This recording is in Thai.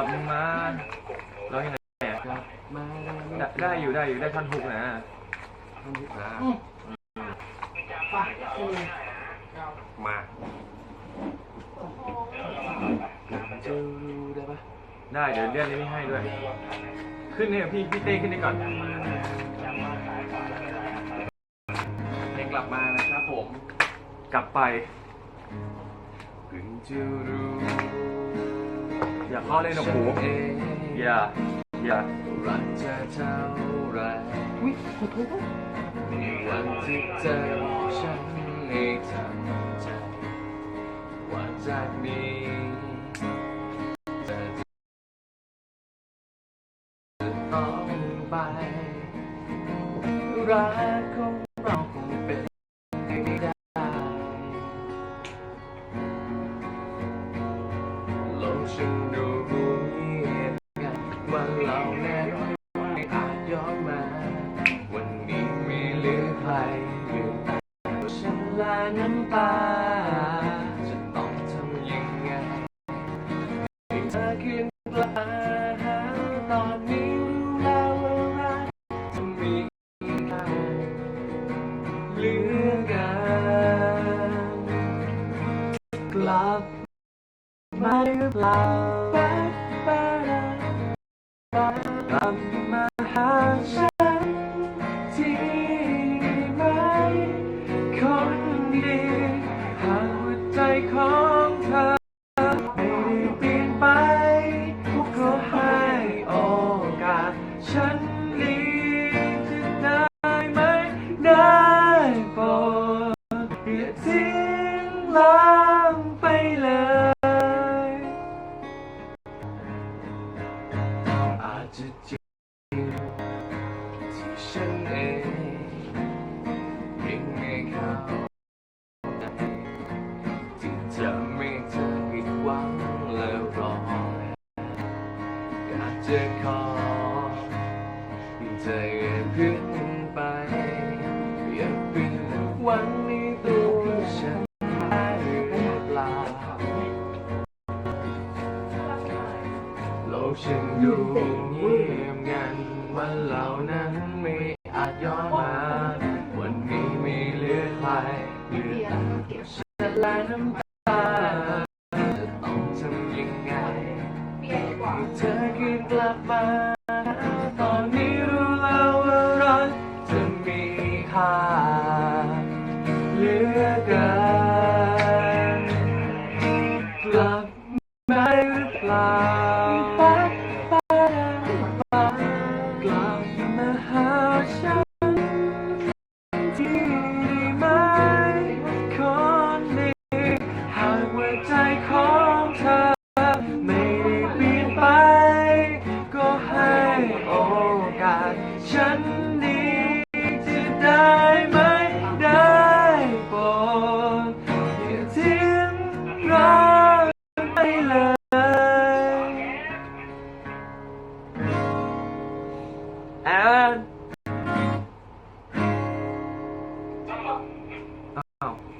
ลับมาร้องยังไงอะกลับมาได้ได้อยู่ได้อยู่ได้ท่อนฮุกนะท่านผู้ชมไปมาจะรู้ได้ปะได้เดี๋ยวเลื่อนนี้ให้ด้วย ขึ้นเนี่ยพี่พี่เต้ขึ้นได้ก่อนเพลงกลับมานะครับผม กลับไปเพิ่งจะรู้ อย่าเข้าเล่นกับหูเองอย่าอย่ารักเธอเท่าไรอุ้ยขอโทษวันที่เจอฉันให้ทำใจว่าจากนี้เธอจะต้องไปรักของเราคง ฉันดูเงียบงันวันเราแน่นไม่อาจย้อนมา วันนี้ไม่เหลือใครเหลือแต่ฉันละน้ำตา จะต้องทำยังไงให้เธอคืนกลับหาตอนนี้รู้แล้วว่ารักจะมีค่าเหลือกันกลับ ม ฉันเองยังไม่เข้าใจที่จะไม่เธอผิดหวังแล้วรออยากจะขอเธออย่าเพึ่งไป อย่าปิดวังในตัวฉันได้หรือเปล่าโลกฉันดูเงียบงัน วันเหล่านั้นไม่อาจย้อนมา วันนี้ม่เหลือใครเหลือแต่ตัวฉันและน้ำตาจะต้องทำยังไงให้เธอคืนกลับมา ตอนนี้รู้แล้วว่ารักจะมีค่าเหลือเกินกลับมาหรือเปล่า and